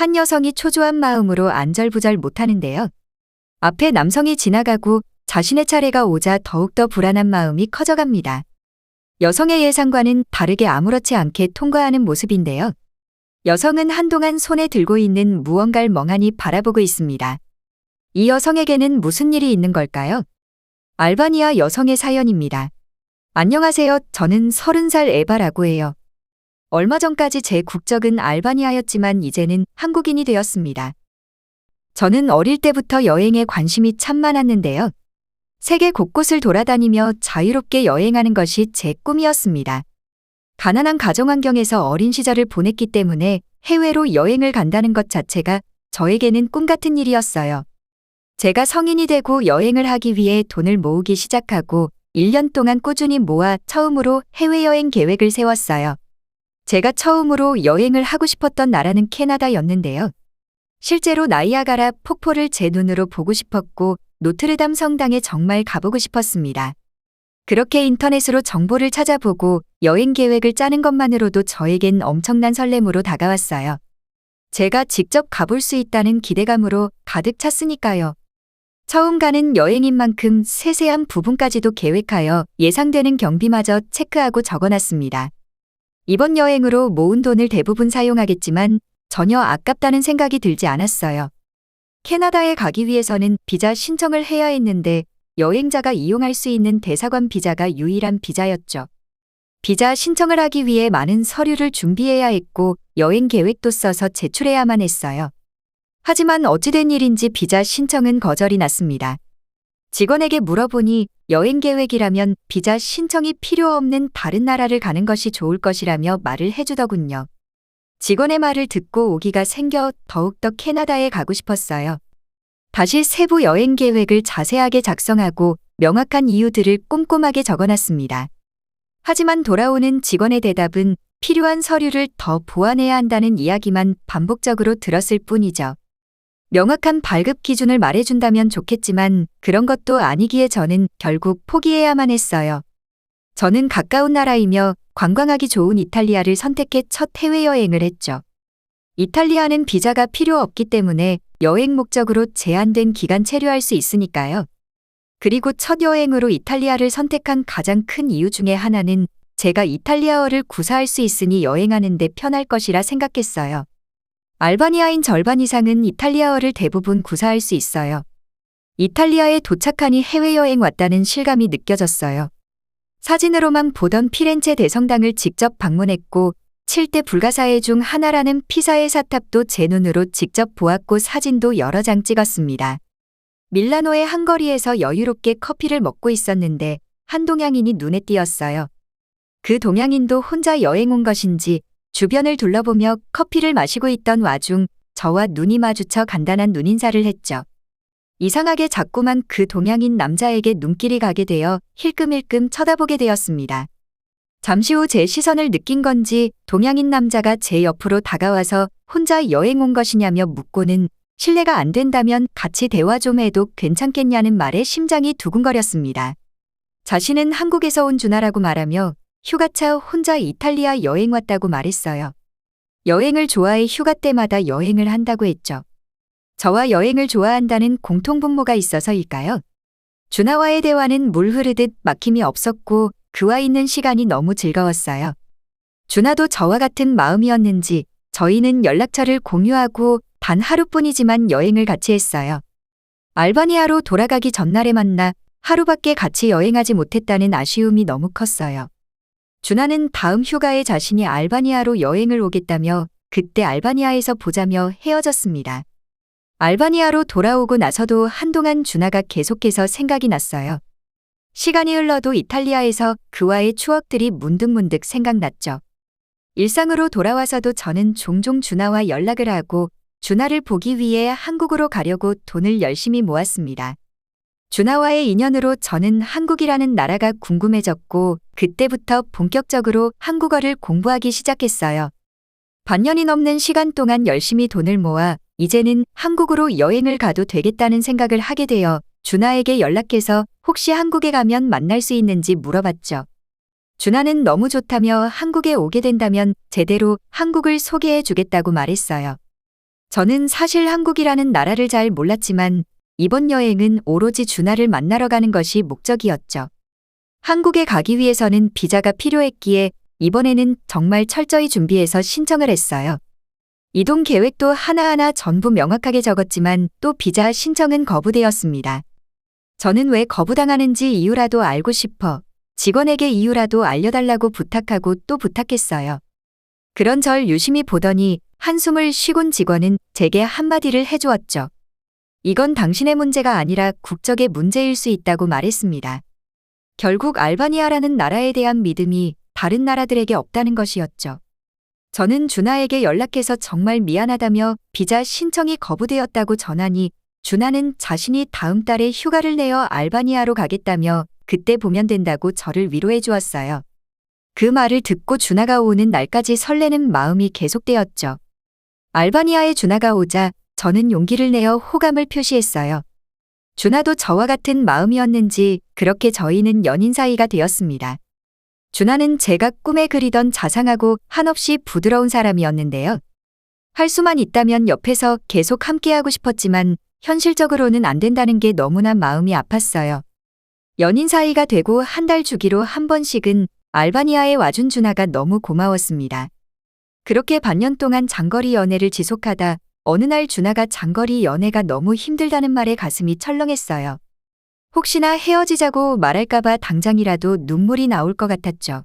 한 여성이 초조한 마음으로 안절부절 못하는데요. 앞에 남성이 지나가고 자신의 차례가 오자 더욱더 불안한 마음이 커져갑니다. 여성의 예상과는 다르게 아무렇지 않게 통과하는 모습인데요. 여성은 한동안 손에 들고 있는 무언가를 멍하니 바라보고 있습니다. 이 여성에게는 무슨 일이 있는 걸까요? 알바니아 여성의 사연입니다. 안녕하세요. 저는 30살 에바라고 해요. 얼마 전까지 제 국적은 알바니아였지만 이제는 한국인이 되었습니다. 저는 어릴 때부터 여행에 관심이 참 많았는데요. 세계 곳곳을 돌아다니며 자유롭게 여행하는 것이 제 꿈이었습니다. 가난한 가정 환경에서 어린 시절을 보냈기 때문에 해외로 여행을 간다는 것 자체가 저에게는 꿈 같은 일이었어요. 제가 성인이 되고 여행을 하기 위해 돈을 모으기 시작하고 1년 동안 꾸준히 모아 처음으로 해외여행 계획을 세웠어요. 제가 처음으로 여행을 하고 싶었던 나라는 캐나다였는데요. 실제로 나이아가라 폭포를 제 눈으로 보고 싶었고 노트르담 성당에 정말 가보고 싶었습니다. 그렇게 인터넷으로 정보를 찾아보고 여행 계획을 짜는 것만으로도 저에겐 엄청난 설렘으로 다가왔어요. 제가 직접 가볼 수 있다는 기대감으로 가득 찼으니까요. 처음 가는 여행인 만큼 세세한 부분까지도 계획하여 예상되는 경비마저 체크하고 적어놨습니다. 이번 여행으로 모은 돈을 대부분 사용하겠지만 전혀 아깝다는 생각이 들지 않았어요. 캐나다에 가기 위해서는 비자 신청을 해야 했는데 여행자가 이용할 수 있는 대사관 비자가 유일한 비자였죠. 비자 신청을 하기 위해 많은 서류를 준비해야 했고 여행 계획도 써서 제출해야만 했어요. 하지만 어찌된 일인지 비자 신청은 거절이 났습니다. 직원에게 물어보니 여행 계획이라면 비자 신청이 필요 없는 다른 나라를 가는 것이 좋을 것이라며 말을 해주더군요. 직원의 말을 듣고 오기가 생겨 더욱더 캐나다에 가고 싶었어요. 다시 세부 여행 계획을 자세하게 작성하고 명확한 이유들을 꼼꼼하게 적어놨습니다. 하지만 돌아오는 직원의 대답은 필요한 서류를 더 보완해야 한다는 이야기만 반복적으로 들었을 뿐이죠. 명확한 발급 기준을 말해준다면 좋겠지만 그런 것도 아니기에 저는 결국 포기해야만 했어요. 저는 가까운 나라이며 관광하기 좋은 이탈리아를 선택해 첫 해외여행을 했죠. 이탈리아는 비자가 필요 없기 때문에 여행 목적으로 제한된 기간 체류할 수 있으니까요. 그리고 첫 여행으로 이탈리아를 선택한 가장 큰 이유 중에 하나는 제가 이탈리아어를 구사할 수 있으니 여행하는데 편할 것이라 생각했어요. 알바니아인 절반 이상은 이탈리아어를 대부분 구사할 수 있어요. 이탈리아에 도착하니 해외여행 왔다는 실감이 느껴졌어요. 사진으로만 보던 피렌체 대성당을 직접 방문했고 7대 불가사의 중 하나라는 피사의 사탑도 제 눈으로 직접 보았고 사진도 여러 장 찍었습니다. 밀라노의 한 거리에서 여유롭게 커피를 먹고 있었는데 한 동양인이 눈에 띄었어요. 그 동양인도 혼자 여행 온 것인지 주변을 둘러보며 커피를 마시고 있던 와중 저와 눈이 마주쳐 간단한 눈인사를 했죠. 이상하게 자꾸만 그 동양인 남자에게 눈길이 가게 되어 힐끔힐끔 쳐다보게 되었습니다. 잠시 후 제 시선을 느낀 건지 동양인 남자가 제 옆으로 다가와서 혼자 여행 온 것이냐며 묻고는 실례가 안 된다면 같이 대화 좀 해도 괜찮겠냐는 말에 심장이 두근거렸습니다. 자신은 한국에서 온 준하라고 말하며 휴가차 혼자 이탈리아 여행 왔다고 말했어요. 여행을 좋아해 휴가 때마다 여행을 한다고 했죠. 저와 여행을 좋아한다는 공통분모가 있어서일까요? 준하와의 대화는 물 흐르듯 막힘이 없었고 그와 있는 시간이 너무 즐거웠어요. 준하도 저와 같은 마음이었는지 저희는 연락처를 공유하고 단 하루뿐이지만 여행을 같이 했어요. 알바니아로 돌아가기 전날에 만나 하루밖에 같이 여행하지 못했다는 아쉬움이 너무 컸어요. 준하는 다음 휴가에 자신이 알바니아로 여행을 오겠다며 그때 알바니아에서 보자며 헤어졌습니다. 알바니아로 돌아오고 나서도 한동안 준하가 계속해서 생각이 났어요. 시간이 흘러도 이탈리아에서 그와의 추억들이 문득문득 생각났죠. 일상으로 돌아와서도 저는 종종 준하와 연락을 하고 준하를 보기 위해 한국으로 가려고 돈을 열심히 모았습니다. 준하와의 인연으로 저는 한국이라는 나라가 궁금해졌고 그때부터 본격적으로 한국어를 공부하기 시작했어요. 반년이 넘는 시간 동안 열심히 돈을 모아 이제는 한국으로 여행을 가도 되겠다는 생각을 하게 되어 준하에게 연락해서 혹시 한국에 가면 만날 수 있는지 물어봤죠. 준하는 너무 좋다며 한국에 오게 된다면 제대로 한국을 소개해 주겠다고 말했어요. 저는 사실 한국이라는 나라를 잘 몰랐지만 이번 여행은 오로지 준하를 만나러 가는 것이 목적이었죠. 한국에 가기 위해서는 비자가 필요했기에 이번에는 정말 철저히 준비해서 신청을 했어요. 이동 계획도 하나하나 전부 명확하게 적었지만 또 비자 신청은 거부되었습니다. 저는 왜 거부당하는지 이유라도 알고 싶어 직원에게 이유라도 알려달라고 부탁하고 또 부탁했어요. 그런 절 유심히 보더니 한숨을 쉬곤 직원은 제게 한마디를 해주었죠. 이건 당신의 문제가 아니라 국적의 문제일 수 있다고 말했습니다. 결국 알바니아라는 나라에 대한 믿음이 다른 나라들에게 없다는 것이었죠. 저는 준하에게 연락해서 정말 미안하다며 비자 신청이 거부되었다고 전하니 준하는 자신이 다음 달에 휴가를 내어 알바니아로 가겠다며 그때 보면 된다고 저를 위로해 주었어요. 그 말을 듣고 준하가 오는 날까지 설레는 마음이 계속되었죠. 알바니아에 준하가 오자 저는 용기를 내어 호감을 표시했어요. 준하도 저와 같은 마음이었는지 그렇게 저희는 연인 사이가 되었습니다. 준하는 제가 꿈에 그리던 자상하고 한없이 부드러운 사람이었는데요. 할 수만 있다면 옆에서 계속 함께하고 싶었지만 현실적으로는 안 된다는 게 너무나 마음이 아팠어요. 연인 사이가 되고 한 달 주기로 한 번씩은 알바니아에 와준 준하가 너무 고마웠습니다. 그렇게 반년 동안 장거리 연애를 지속하다 어느 날 준하가 장거리 연애가 너무 힘들다는 말에 가슴이 철렁했어요. 혹시나 헤어지자고 말할까봐 당장이라도 눈물이 나올 것 같았죠.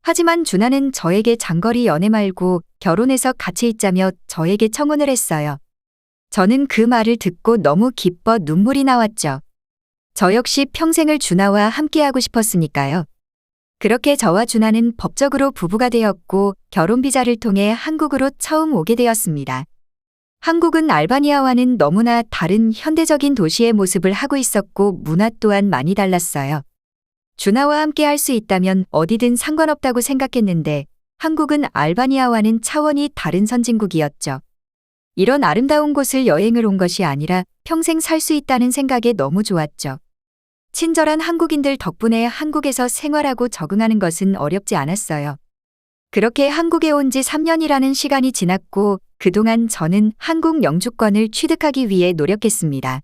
하지만 준하는 저에게 장거리 연애 말고 결혼해서 같이 있자며 저에게 청혼을 했어요. 저는 그 말을 듣고 너무 기뻐 눈물이 나왔죠. 저 역시 평생을 준하와 함께하고 싶었으니까요. 그렇게 저와 준하는 법적으로 부부가 되었고 결혼 비자를 통해 한국으로 처음 오게 되었습니다. 한국은 알바니아와는 너무나 다른 현대적인 도시의 모습을 하고 있었고 문화 또한 많이 달랐어요. 준하와 함께 할 수 있다면 어디든 상관없다고 생각했는데 한국은 알바니아와는 차원이 다른 선진국이었죠. 이런 아름다운 곳을 여행을 온 것이 아니라 평생 살 수 있다는 생각에 너무 좋았죠. 친절한 한국인들 덕분에 한국에서 생활하고 적응하는 것은 어렵지 않았어요. 그렇게 한국에 온 지 3년이라는 시간이 지났고 그동안 저는 한국 영주권을 취득하기 위해 노력했습니다.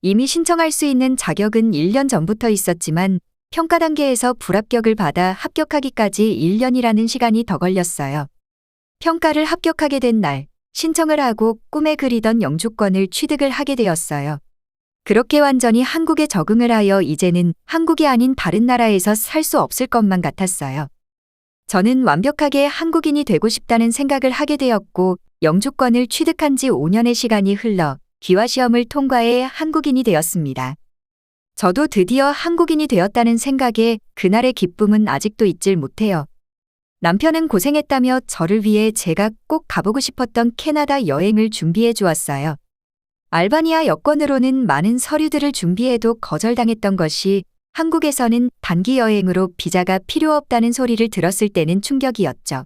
이미 신청할 수 있는 자격은 1년 전부터 있었지만 평가 단계에서 불합격을 받아 합격하기까지 1년이라는 시간이 더 걸렸어요. 평가를 합격하게 된 날, 신청을 하고 꿈에 그리던 영주권을 취득을 하게 되었어요. 그렇게 완전히 한국에 적응을 하여 이제는 한국이 아닌 다른 나라에서 살 수 없을 것만 같았어요. 저는 완벽하게 한국인이 되고 싶다는 생각을 하게 되었고 영주권을 취득한 지 5년의 시간이 흘러 귀화 시험을 통과해 한국인이 되었습니다. 저도 드디어 한국인이 되었다는 생각에 그날의 기쁨은 아직도 잊질 못해요. 남편은 고생했다며 저를 위해 제가 꼭 가보고 싶었던 캐나다 여행을 준비해 주었어요. 알바니아 여권으로는 많은 서류들을 준비해도 거절당했던 것이 한국에서는 단기 여행으로 비자가 필요 없다는 소리를 들었을 때는 충격이었죠.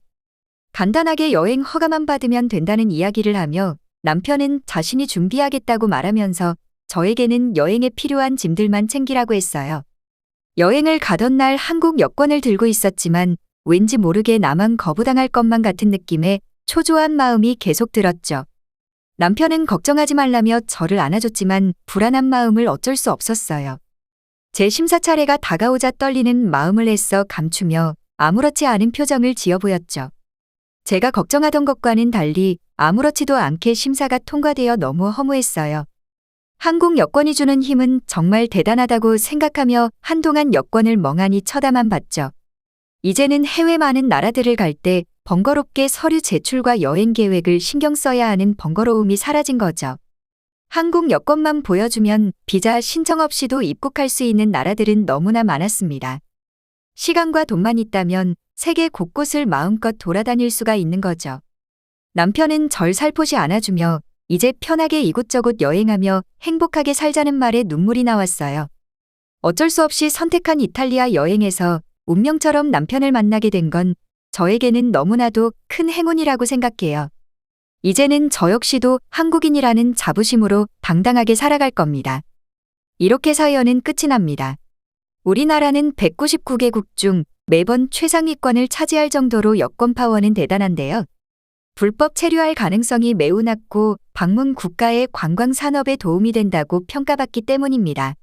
간단하게 여행 허가만 받으면 된다는 이야기를 하며 남편은 자신이 준비하겠다고 말하면서 저에게는 여행에 필요한 짐들만 챙기라고 했어요. 여행을 가던 날 한국 여권을 들고 있었지만 왠지 모르게 나만 거부당할 것만 같은 느낌에 초조한 마음이 계속 들었죠. 남편은 걱정하지 말라며 저를 안아줬지만 불안한 마음을 어쩔 수 없었어요. 제 심사 차례가 다가오자 떨리는 마음을 애써 감추며 아무렇지 않은 표정을 지어 보였죠. 제가 걱정하던 것과는 달리 아무렇지도 않게 심사가 통과되어 너무 허무했어요. 한국 여권이 주는 힘은 정말 대단하다고 생각하며 한동안 여권을 멍하니 쳐다만 봤죠. 이제는 해외 많은 나라들을 갈 때 번거롭게 서류 제출과 여행 계획을 신경 써야 하는 번거로움이 사라진 거죠. 한국 여권만 보여주면 비자 신청 없이도 입국할 수 있는 나라들은 너무나 많았습니다. 시간과 돈만 있다면 세계 곳곳을 마음껏 돌아다닐 수가 있는 거죠. 남편은 절 살포시 안아주며 이제 편하게 이곳저곳 여행하며 행복하게 살자는 말에 눈물이 나왔어요. 어쩔 수 없이 선택한 이탈리아 여행에서 운명처럼 남편을 만나게 된 건 저에게는 너무나도 큰 행운이라고 생각해요. 이제는 저 역시도 한국인이라는 자부심으로 당당하게 살아갈 겁니다. 이렇게 사연은 끝이 납니다. 우리나라는 199개국 중 매번 최상위권을 차지할 정도로 여권 파워는 대단한데요. 불법 체류할 가능성이 매우 낮고 방문 국가의 관광 산업에 도움이 된다고 평가받기 때문입니다.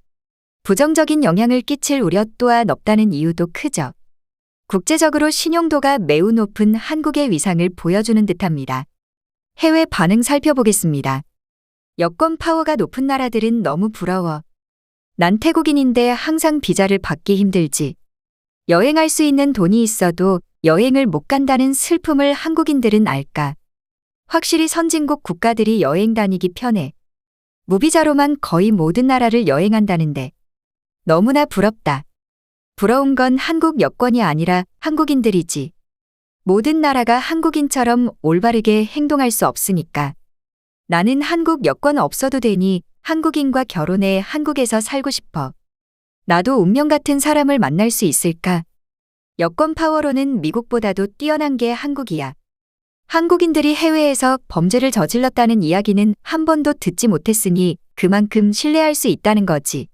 부정적인 영향을 끼칠 우려 또한 없다는 이유도 크죠. 국제적으로 신용도가 매우 높은 한국의 위상을 보여주는 듯합니다. 해외 반응 살펴보겠습니다. 여권 파워가 높은 나라들은 너무 부러워. 난 태국인인데 항상 비자를 받기 힘들지. 여행할 수 있는 돈이 있어도 여행을 못 간다는 슬픔을 한국인들은 알까. 확실히 선진국 국가들이 여행 다니기 편해. 무비자로만 거의 모든 나라를 여행한다는데. 너무나 부럽다. 부러운 건 한국 여권이 아니라 한국인들이지. 모든 나라가 한국인처럼 올바르게 행동할 수 없으니까. 나는 한국 여권 없어도 되니 한국인과 결혼해 한국에서 살고 싶어. 나도 운명 같은 사람을 만날 수 있을까? 여권 파워로는 미국보다도 뛰어난 게 한국이야. 한국인들이 해외에서 범죄를 저질렀다는 이야기는 한 번도 듣지 못했으니 그만큼 신뢰할 수 있다는 거지.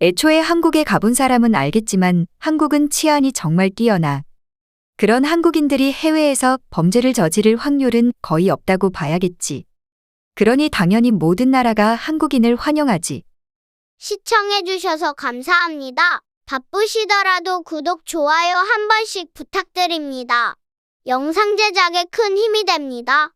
애초에 한국에 가본 사람은 알겠지만 한국은 치안이 정말 뛰어나. 그런 한국인들이 해외에서 범죄를 저지를 확률은 거의 없다고 봐야겠지. 그러니 당연히 모든 나라가 한국인을 환영하지. 시청해주셔서 감사합니다. 바쁘시더라도 구독, 좋아요 한 번씩 부탁드립니다. 영상 제작에 큰 힘이 됩니다.